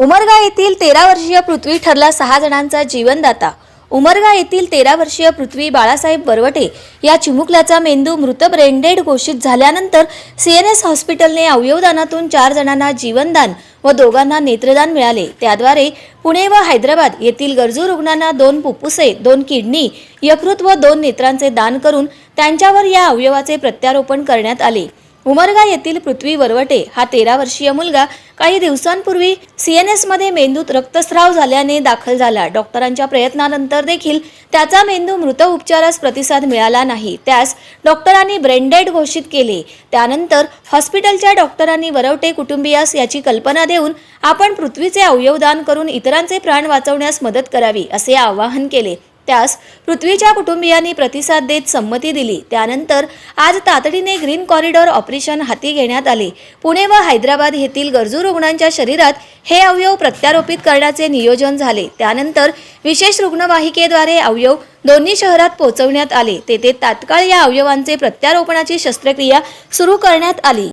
उमरगा येथील तेरा वर्षीय पृथ्वी ठरला सहा जणांचा जीवनदाता. उमरगा येथील तेरा वर्षीय पृथ्वी बाळासाहेब बरवटे या चिमुकल्याचा मेंदू मृत ब्रेनडेड घोषित झाल्यानंतर सीएनएस हॉस्पिटलने अवयवदानातून चार जणांना जीवनदान व दोघांना नेत्रदान मिळाले. त्याद्वारे पुणे व हैदराबाद येथील गरजू रुग्णांना दोन पुप्पुसे दोन किडनी यकृत व दोन नेत्रांचे दान करून त्यांच्यावर या अवयवाचे प्रत्यारोपण करण्यात आले. उमरगा येथील पृथ्वी वरवटे हा तेरा वर्षीय मुलगा काही दिवसांपूर्वी सी एन एसमध्ये मेंदूत रक्तस्राव झाल्याने दाखल झाला. डॉक्टरांच्या प्रयत्नानंतर देखील त्याचा मेंदू मृत उपचारास प्रतिसाद मिळाला नाही. त्यास डॉक्टरांनी ब्रेनडेड घोषित केले. त्यानंतर हॉस्पिटलच्या डॉक्टरांनी वरवटे कुटुंबियास याची कल्पना देऊन आपण पृथ्वीचे अवयवदान करून इतरांचे प्राण वाचवण्यास मदत करावी असे आवाहन केले. त्यास पृथ्वीच्या कुटुंबियांनी प्रतिसाद देत संमती दिली. त्यानंतर आज तातडीने ग्रीन कॉरिडॉर ऑपरेशन हाती घेण्यात आले. पुणे व हैदराबाद येथील गरजू रुग्णांच्या शरीरात हे अवयव प्रत्यारोपित करण्याचे नियोजन झाले. त्यानंतर विशेष रुग्णवाहिकेद्वारे अवयव दोन्ही शहरात पोहोचवण्यात आले. तेथे तात्काळ या अवयवांचे प्रत्यारोपणाची शस्त्रक्रिया सुरू करण्यात आली.